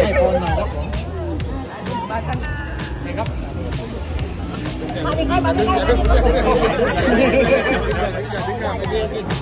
ให้หน่ครับผมมากันนี่ครับมาดิครัมาดิครับ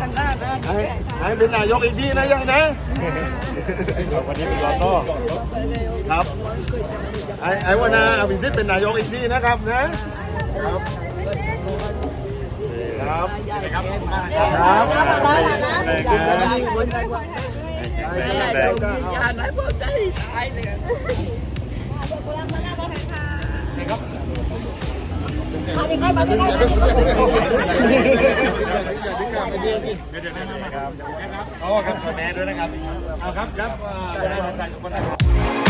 ทำให้เป็นนายกอีกทีนะยังนะวันนี้เป็นรอต้อครับไอ้ไอ้วนาอภิสิทธิ์เป็นนายกอีกทีนะครับนะครับครับครับครับแรง นะแรงอ๋อครับขอแม่ด้วยนะครับ เอาครับครับวันนี้ใส่คนไหน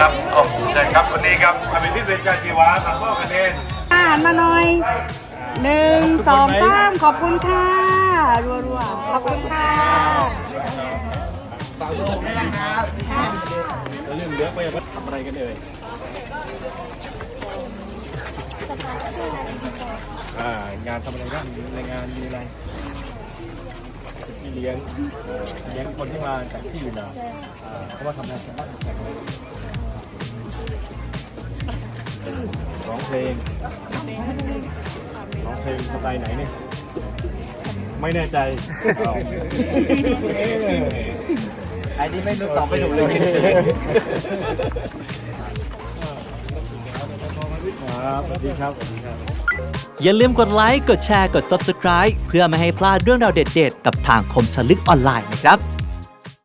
ครับโอ้ใช่ครับคนนี้ครับอภิสิทธิ์เป็นการชีวะทางพ่อคะแนนอาหารมาหน่อยหนึ่งสองสามขอบคุณค่ะ รัวๆ ขอบคุณค่ะเรื่องเหลือไปทำอะไรกันเอ่ยอ่างานทำอะไรบ้างในงานมีอะไร มีเลี้ยงเอ่อเลี้ยงคนที่มาจากที่อื่นเหรออ่าเขามาทำงานกันบ้างแข่งอะไรร้องเพลงร้องเพลงสไตล์ไหนเนี่ย ไม่แน่ใจอ้าวไอ้นี่ไม่รู้ตอบไม่ถูกเลย ดีครับสวัสดีครับ อย่าลืมกดไลค์ กดแชร์ กด Subscribe เพื่อไม่ให้พลาดเรื่องราวเด็ดๆ กับทางคมชลึกออนไลน์นะครับ